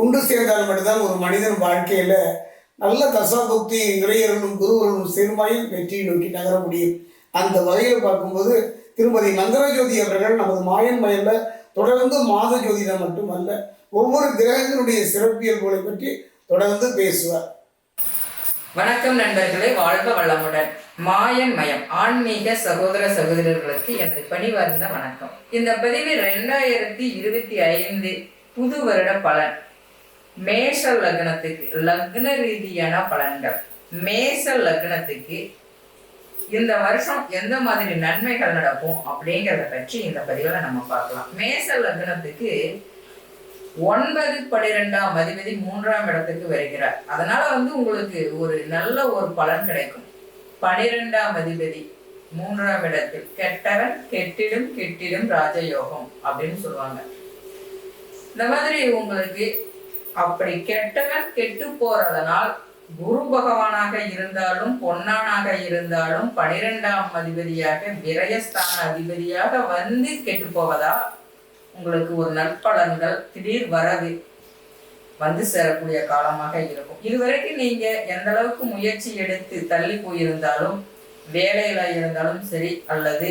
ஒன்று சேர்ந்தால் மட்டும்தான் ஒரு மனிதன் வாழ்க்கையில் நல்ல தசாபுக்தி இறையர்களும் குருவர்களும் சேர்மாயும் வெற்றியை நோக்கி நகர முடியும். அந்த வகையில் பார்க்கும்போது திருமதி நந்தரஜோதி அவர்கள் நமது மாயன் மயல்ல தொடர்ந்து மாத ஜோதிடம் மட்டுமல்ல ஒவ்வொரு கிரகங்களுடைய சிறப்பியல்புகளை பற்றி தொடர்ந்து பேசுவார். வணக்கம் நண்பர்களே வாழ்க வளமுடன். மாயன் மயம் ஆன்மீக சகோதர சகோதரர்களுக்கு எனது பணிவார்ந்த வணக்கம். இந்த பதிவு ரெண்டாயிரத்தி இருபத்தி ஐந்து புது வருட பலன். மேஷ லக்னத்துக்கு லக்ன ரீதியான பலன்கள். மேஷ லக்னத்துக்கு இந்த வருஷம் எந்த மாதிரி நன்மைகள் நடக்கும் அப்படிங்கிறத பற்றி இந்த பதிவில் நம்ம பார்க்கலாம். மேச லக்னத்துக்கு ஒன்பது பன்னிரெண்டாம் அதிபதி மூன்றாம் இடத்துக்கு வருகிறார். அதனால வந்து உங்களுக்கு ஒரு நல்ல ஒரு பலன் கிடைக்கும். பனிரெண்டாம் அதிபதி மூன்றாம் இடத்தில் கெட்டவன் கெட்டிடும் கெட்டிடும் ராஜயோகம் அப்படின்னு சொல்லுவாங்க. இந்த மாதிரி உங்களுக்கு அப்படி கெட்டவன் கெட்டு போறதனால் குரு பகவானாக இருந்தாலும் பொன்னானாக இருந்தாலும் பனிரெண்டாம் அதிபதியாக விரயஸ்தான அதிபதியாக வந்து கெட்டு போவதா? உங்களுக்கு ஒரு நற்பலன்கள் திடீர் வரவு வந்து சேரக்கூடிய காலமாக இருக்கும். இதுவரைக்கும் நீங்க எந்த அளவுக்கு முயற்சி எடுத்து தள்ளி போயிருந்தாலும் வேலையில இருந்தாலும் சரி அல்லது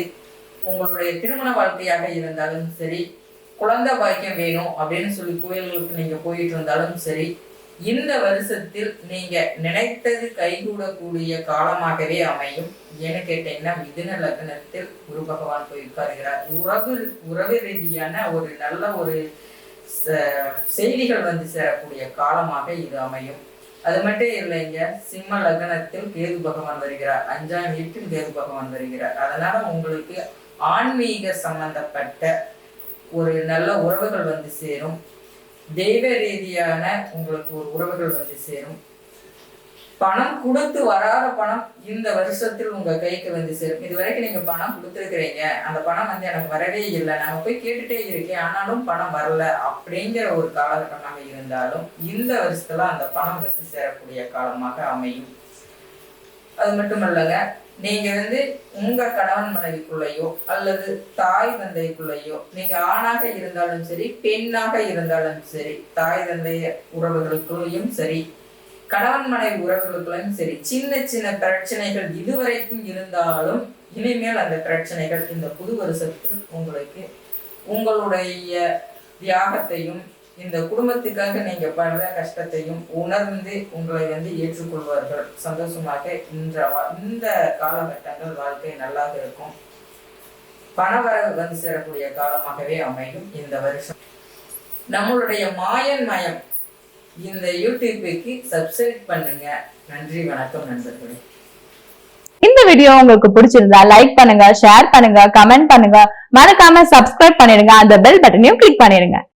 உங்களுடைய திருமண வாழ்க்கையாக இருந்தாலும் சரி குழந்தை பாக்கியம் வேணும் அப்படின்னு சொல்லி கோயில்களுக்கு நீங்க போயிட்டு இருந்தாலும் சரி இந்த வருஷத்தில் நீங்க நினைத்தது கைகூடக்கூடிய காலமாகவே அமையும். ஏன்னு கேட்டீங்கன்னா மிதுன லக்னத்தில் குரு பகவான் போய் உட்காருகிறார் உறவு உறவு ரீதியான ஒரு நல்ல ஒரு ச- செய்திகள் வந்து சேரக்கூடிய காலமாக இது அமையும். அது மட்டும் இல்லைங்க சிம்ம லக்னத்தில் கேது பகவான் வருகிறார். அஞ்சாம் வீட்டில் கேது பகவான் வருகிறார். அதனால உங்களுக்கு ஆன்மீக சம்பந்தப்பட்ட ஒரு நல்ல உறவுகள் வந்து சேரும். தெய்வ ரீதியான உங்களுக்கு ஒரு உறவுகள் வந்து சேரும். பணம் கொடுத்து வராத பணம் இந்த வருஷத்தில் உங்க கைக்கு வந்து சேரும். இது வரைக்கும் நீங்க பணம் கொடுத்துருக்கிறீங்க. அந்த பணம் வந்து எனக்கு வரவே இல்லை. நான் போய் கேட்டுட்டே இருக்கேன். ஆனாலும் பணம் வரல அப்படிங்கிற ஒரு காலகட்டமாக இருந்தாலும் இந்த வருஷத்துல அந்த பணம் வந்து சேரக்கூடிய காலமாக அமையும். அது மட்டும் இல்லைங்க நீங்க வந்து உங்க கணவன் மனைவிக்குள்ளேயோ அல்லது தாய் தந்தைக்குள்ளேயோ நீங்க ஆணாக இருந்தாலும் சரி பெண்ணாக இருந்தாலும் சரி தாய் தந்தைய உறவுகளுக்குள்ளேயும் சரி கணவன் மனைவி உறவுகளுக்குள்ளேயும் சரி சின்ன சின்ன பிரச்சனைகள் இதுவரைக்கும் இருந்தாலும் இனிமேல் அந்த பிரச்சனைகள் இந்த புது வருஷத்தில் உங்களுக்கு உங்களுடைய தியாகத்தையும் இந்த குடும்பத்துக்காக நீங்க படுற கஷ்டத்தையும் உணர்ந்து உங்களை வந்து ஏற்றுக்கொள்வார்கள். சந்தோஷமாக இந்த இந்த காலகட்டங்கள் வாழ்க்கை நல்லாக இருக்கும். பணவரவு வந்து சேரக்கூடிய காலமாகவே அமையும் இந்த வருஷம். நம்மளுடைய மாயன் மயம். இந்த யூடியூபுக்கு சப்ஸ்கிரைப் பண்ணுங்க. நன்றி வணக்கம் நண்பர்களே. இந்த வீடியோ உங்களுக்கு பிடிச்சிருந்தா லைக் பண்ணுங்க ஷேர் பண்ணுங்க கமெண்ட் பண்ணுங்க. மறக்காம சப்ஸ்கிரைப் பண்ணிடுங்க. அந்த பெல் பட்டனையும் கிளிக் பண்ணிடுங்க.